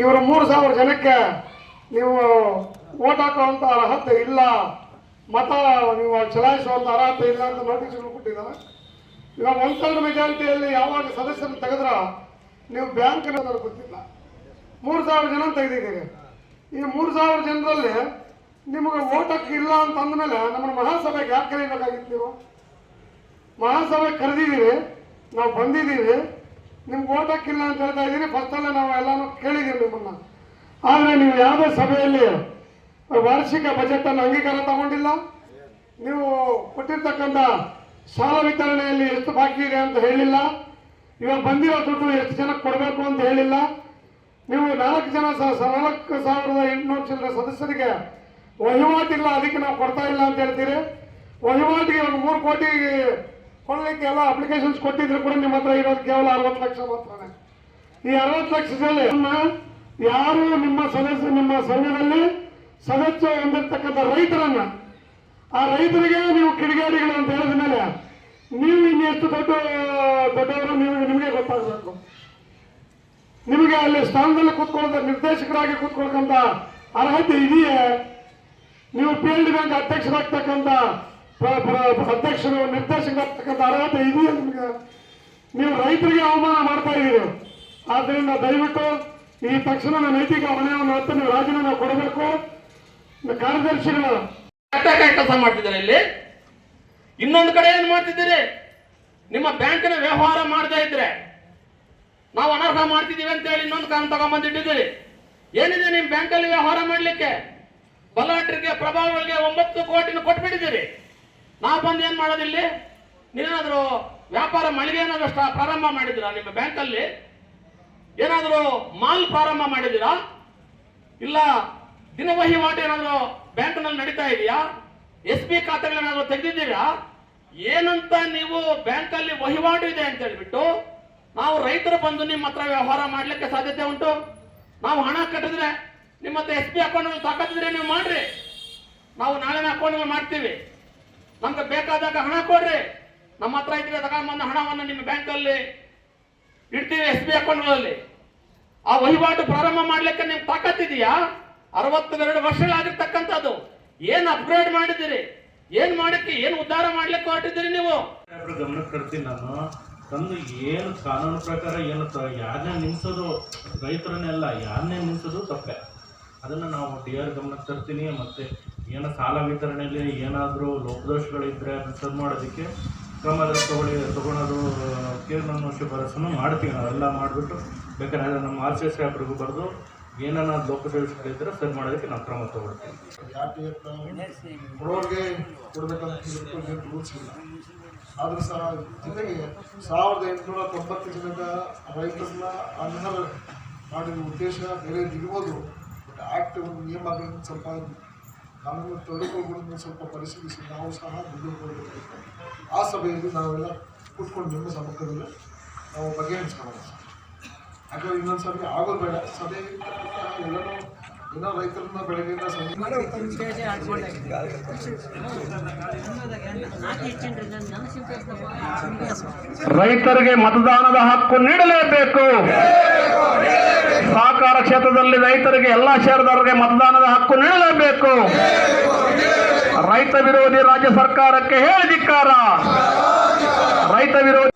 ಇವರು ಮೂರು ಸಾವಿರ ಜನಕ್ಕೆ ನೀವು ಓಟ್ ಹಾಕುವಂತ ಅರ್ಹತೆ ಇಲ್ಲ, ಮತ ನೀವು ಚಲಾಯಿಸುವಂತ ಅರ್ಹತೆ ಇಲ್ಲ ಅಂತ ನೋಟಿಸ್ಗಳು ಕೊಟ್ಟಿದ್ದಾರೆ. ಇವಾಗ ಒಂದ್ಸಲ ಮೆಜಾರಿಟಿಯಲ್ಲಿ ಯಾವಾಗ ಸದಸ್ಯರನ್ನು ತೆಗೆದ್ರ, ನೀವು ಬ್ಯಾಂಕ್ ಗೊತ್ತಿಲ್ಲ. ಮೂರು ಸಾವಿರ ಜನ ತೆಗೆದಿದ್ದೀರಿ. ಈ ಮೂರು ಸಾವಿರ ಜನರಲ್ಲಿ ನಿಮಗೆ ಓಟ್ ಹಕ್ಕು ಇಲ್ಲ ಅಂತ ಅಂದಮೇಲೆ ನಮ್ಮನ್ನು ಮಹಾಸಭೆಗೆ ಯಾಕೆ ಕರೀಬೇಕಾಗಿತ್ತು ನೀವು? ಮಹಾಸಭೆ ಕರೆದಿದ್ದೀವಿ ನಾವು ಬಂದಿದ್ದೀವಿ ನಿಮ್ಗೆ ಓಟ್ ಹಾಕಿಲ್ಲ ಅಂತ ಹೇಳ್ತಾ ಇದ್ದೀರಿ ಫಸ್ಟಲ್ಲೇ ನಾವು ಎಲ್ಲಾನು ಕೇಳಿದ್ದೀವಿ ನಿಮ್ಮನ್ನು. ಆದರೆ ನೀವು ಯಾವುದೇ ಸಭೆಯಲ್ಲಿ ವಾರ್ಷಿಕ ಬಜೆಟನ್ನು ಅಂಗೀಕಾರ ತಗೊಂಡಿಲ್ಲ. ನೀವು ಕೊಟ್ಟಿರ್ತಕ್ಕಂಥ ಸಾಲ ವಿತರಣೆಯಲ್ಲಿ ಎಷ್ಟು ಬಾಕಿ ಇದೆ ಅಂತ ಹೇಳಿಲ್ಲ. ಇವಾಗ ಬಂದಿರೋ ದುಡ್ಡು ಎಷ್ಟು ಜನಕ್ಕೆ ಕೊಡಬೇಕು ಅಂತ ಹೇಳಿಲ್ಲ. ನೀವು ನಾಲ್ಕು ಜನ ನಾಲ್ಕು ಸಾವಿರದ ಎಂಟುನೂರು ಚಿಲ್ಲರೆ ಸದಸ್ಯರಿಗೆ ವಹಿವಾಟಿಲ್ಲ, ಅದಕ್ಕೆ ನಾವು ಕೊಡ್ತಾ ಇಲ್ಲ ಅಂತ ಹೇಳ್ತೀರಿ. ವಹಿವಾಟಿಗೆ ಒಂದು ಮೂರು ಕೋಟಿ ಕೊಡಲಿಕ್ಕೆ ಎಲ್ಲ ಅಪ್ಲಿಕೇಶನ್ಸ್ ಕೊಟ್ಟಿದ್ರು ಕೂಡ ನಿಮ್ಮ ಹತ್ರ ಇರೋದು ಕೇವಲ ಅರವತ್ತು ಲಕ್ಷ ಮಾತ್ರನೇ ಈ ಅರವತ್ತು ಲಕ್ಷದಲ್ಲಿ ಯಾರು ನಿಮ್ಮ ಸದಸ್ಯ ನಿಮ್ಮ ಸಂಘದಲ್ಲಿ ಸದಸ್ಯ ಹೊಂದಿರತಕ್ಕಂಥ ರೈತರನ್ನ, ಆ ರೈತರಿಗೆ ನೀವು ಕಿಡಿಗೇಡಿಗಳು ಅಂತ ಹೇಳಿದ ಮೇಲೆ ನೀವು ಇನ್ನೆಷ್ಟು ದೊಡ್ಡ ದೊಡ್ಡವರು ನೀವು ನಿಮಗೆ ಗೊತ್ತಾಗಬೇಕು. ನಿಮಗೆ ಅಲ್ಲಿ ಸ್ಥಾನದಲ್ಲಿ ಕೂತ್ಕೊಳ್ಳೋದ ನಿರ್ದೇಶಕರಾಗಿ ಕೂತ್ಕೊಳ್ಕಂತ ಅರ್ಹತೆ ಇದೆಯೇ? ನೀವು ಪಿ ಎಲ್ ಡಿ ಬ್ಯಾಂಕ್ ಅಧ್ಯಕ್ಷರಾಗ್ತಕ್ಕಂಥ ನಿರ್ದೇಶಕ ಅಧ್ಯಕ್ಷರು ನಿರ್ದೇಶಕರಾಗ್ತಕ್ಕಂಥ ಅರ್ಹತೆ ಇದೆಯಾ ನಿಮ್ಗೆ? ನೀವು ರೈತರಿಗೆ ಅವಮಾನ ಮಾಡ್ತಾ ಇದ್ದೀರಿ. ಆದ್ದರಿಂದ ದಯವಿಟ್ಟು ಈ ತಕ್ಷಣ ನೈತಿಕ ಹೊಣೆಯನ್ನು ಹೊತ್ತು ನೀವು ರಾಜೀನಾಮೆ ಕೊಡಬೇಕು. ಕಾರ್ಯದರ್ಶಿಗಳು ಕೆಲಸ ಮಾಡ್ತಿದ್ದಾರೆ ಇಲ್ಲಿ? ಇನ್ನೊಂದು ಕಡೆ ಏನ್ ಮಾಡ್ತಿದ್ದೀರಿ? ನಿಮ್ಮ ಬ್ಯಾಂಕಿನ ವ್ಯವಹಾರ ಮಾಡದೇ ಇದ್ರೆ ನಾವು ಅನರ್ಹ ಮಾಡ್ತಿದ್ದೀವಿ ಅಂತ ಹೇಳಿ ಇನ್ನೊಂದು ಕಾರಣ ತಗೊಂಡ್ಬಂದಿಟ್ಟಿದ್ದೀರಿ ಏನಿದೆ ನಿಮ್ಮ ಬ್ಯಾಂಕಲ್ಲಿ ವ್ಯವಹಾರ ಮಾಡ್ಲಿಕ್ಕೆ? ಬಲಾಟ್ರಿಗೆ ಪ್ರಭಾವಗಳಿಗೆ ಒಂಬತ್ತು ಕೋಟಿನ ಕೊಟ್ಬಿಟ್ಟಿದ್ದೀರಿ. ನಾವು ಬಂದು ಏನು ಮಾಡೋದಿಲ್ಲಿ ನೀವೇನಾದ್ರೂ ವ್ಯಾಪಾರ ಮಳಿಗೆ ಏನಾದರೂ ಪ್ರಾರಂಭ ಮಾಡಿದ್ದೀರಾ ನಿಮ್ಮ ಬ್ಯಾಂಕಲ್ಲಿ? ಏನಾದರೂ ಮಾಲ್ ಪ್ರಾರಂಭ ಮಾಡಿದ್ದೀರಾ? ಇಲ್ಲ ದಿನ ವಹಿವಾಟು ಏನಾದರೂ ಬ್ಯಾಂಕ್ನಲ್ಲಿ ನಡೀತಾ ಇದೆಯಾ? ಎಸ್ ಬಿ ಖಾತೆಗಳೇನಾದರೂ ತೆಗೆದಿದ್ದೀರಾ? ಏನಂತ ನೀವು ಬ್ಯಾಂಕಲ್ಲಿ ವಹಿವಾಟು ಇದೆ ಅಂತ ಹೇಳ್ಬಿಟ್ಟು ನಾವು ರೈತರು ಬಂದು ನಿಮ್ಮ ಹತ್ರ ವ್ಯವಹಾರ ಮಾಡಲಿಕ್ಕೆ ಸಾಧ್ಯತೆ ಉಂಟು? ನಾವು ಹಣ ಕಟ್ಟಿದ್ರೆ ನಿಮ್ಮ ಹತ್ರ ಎಸ್ ಬಿ ಅಕೌಂಟ್ ತಾಕತ್ತಿದ್ರೆ ನೀವು ಮಾಡ್ರಿ. ನಾವು ನಾಳೆನ ಅಕೌಂಟ್ ಮಾಡ್ತೀವಿ. ನಮ್ಗೆ ಬೇಕಾದಾಗ ಹಣ ಕೊಡ್ರಿ. ನಮ್ಮ ಹತ್ರ ಇದ್ರೆ ತಗೊಂಡ್ಬಂದ ಹಣವನ್ನು ನಿಮ್ಮ ಬ್ಯಾಂಕಲ್ಲಿ ಇಡ್ತೀವಿ, ಎಸ್ ಬಿ ಅಕೌಂಟ್ಗಳಲ್ಲಿ. ಆ ವಹಿವಾಟು ಪ್ರಾರಂಭ ಮಾಡ್ಲಿಕ್ಕೆ ನಿಮ್ಗೆ ತಾಕತ್ತಿದೆಯಾ ಅರವತ್ತೆರಡು ವರ್ಷಗಳಾಗಿರ್ತಕ್ಕಂಥದ್ದು. ಏನ್ ಅಪ್ಗ್ರೇಡ್ ಮಾಡಿದಿರಿ ಏನ್ ಮಾಡಕ್ಕೆ, ಏನ್ ಉದ್ಧಾರ ಮಾಡ್ಲಿಕ್ಕೆ ಹೊರಟಿದ್ದೀರಿ ನೀವು? ಗಮನಕ್ಕೆ ತರ್ತೀನಿ ನಾನು. ತಂದು ಏನು ಕಾನೂನು ಪ್ರಕಾರ ಏನು ಯಾರನ್ನೇ ನಿಲ್ಸೋದು ರೈತರನ್ನೆಲ್ಲ ಯಾರನ್ನೇ ನಿಲ್ಸೋದು ತಪ್ಪೆ. ಅದನ್ನು ನಾವು ಡಿಯರ್ ಗಮನಕ್ಕೆ ತರ್ತೀನಿ, ಮತ್ತು ಏನೋ ಸಾಲ ವಿತರಣೆಯಲ್ಲಿ ಏನಾದರೂ ಲೋಪದೋಷಗಳಿದ್ದರೆ ಸರಿ ಮಾಡೋದಕ್ಕೆ ಕ್ರಮ ತಗೊಳ್ಳಿ, ತಗೊಳೋದು ತೀರ್ಮಾನ ಶಿಫಾರಸನ್ನು ಮಾಡ್ತೀವಿ ನಾವೆಲ್ಲ ಮಾಡಿಬಿಟ್ಟು ಬೇಕಾದ್ರೆ ನಮ್ಮ ಆರ್ ಸಿ ಎಸ್ ಆಪ್ರಿಗೂ ಬರೆದು ಏನಾರ ಲೋಪದೋಷಗಳಿದ್ದರೆ ಸರಿ ಮಾಡೋದಕ್ಕೆ ನಾವು ಕ್ರಮ ತಗೊಳ್ತೀವಿ. ಯಾಕೆ ಕೊಡಬೇಕಂತ ರೂಲ್ಸ್ ಇಲ್ಲ. ಆದರೂ ಸಹ ಜೊತೆಗೆ ಸಾವಿರದ ಎಂಟುನೂರ ತೊಂಬತ್ತು ಜನದ ರೈತರನ್ನ ಅನರ್ಹ ಮಾಡಿದ ಉದ್ದೇಶ ಬೇರೆ ಇರ್ಬೋದು. ಬಟ್ ಆ್ಯಕ್ಟ್ ಒಂದು ನಿಯಮ ಸ್ವಲ್ಪ ಕಾನೂನು ತೊಡಗುಗಳನ್ನು ಸ್ವಲ್ಪ ಪರಿಶೀಲಿಸಿ, ನಾವು ಸಹ ದುಡ್ಡು ಕೊಡಬೇಕು ಆ ಸಭೆಯಲ್ಲಿ ನಾವೆಲ್ಲ ಕೂತ್ಕೊಂಡು ನಿಮ್ಮ ಸಮ್ಮುಖದಲ್ಲಿ ನಾವು ಬಗೆಹರಿಸ್ಕೊಳ್ಳೋಣ ಯಾಕಂದ್ರೆ ಇನ್ನೊಂದು ಸಭೆ ಆಗೋದು ಬೇಡ. ಸಭೆ ಎಲ್ಲನೂ ರೈತರನ್ನ ರೈತರಿಗೆ ಮತದಾನದ ಹಕ್ಕು ನೀಡಲೇಬೇಕು. ಸಹಕಾರ ಕ್ಷೇತ್ರದಲ್ಲಿ ರೈತರಿಗೆ ಎಲ್ಲಾ ಷೇರುದಾರರಿಗೆ ಮತದಾನದ ಹಕ್ಕು ನೀಡಲೇಬೇಕು. ರೈತ ವಿರೋಧಿ ರಾಜ್ಯ ಸರ್ಕಾರಕ್ಕೆ ಹೇಳಿ ಧಿಕ್ಕಾರ. ರೈತ ವಿರೋಧಿ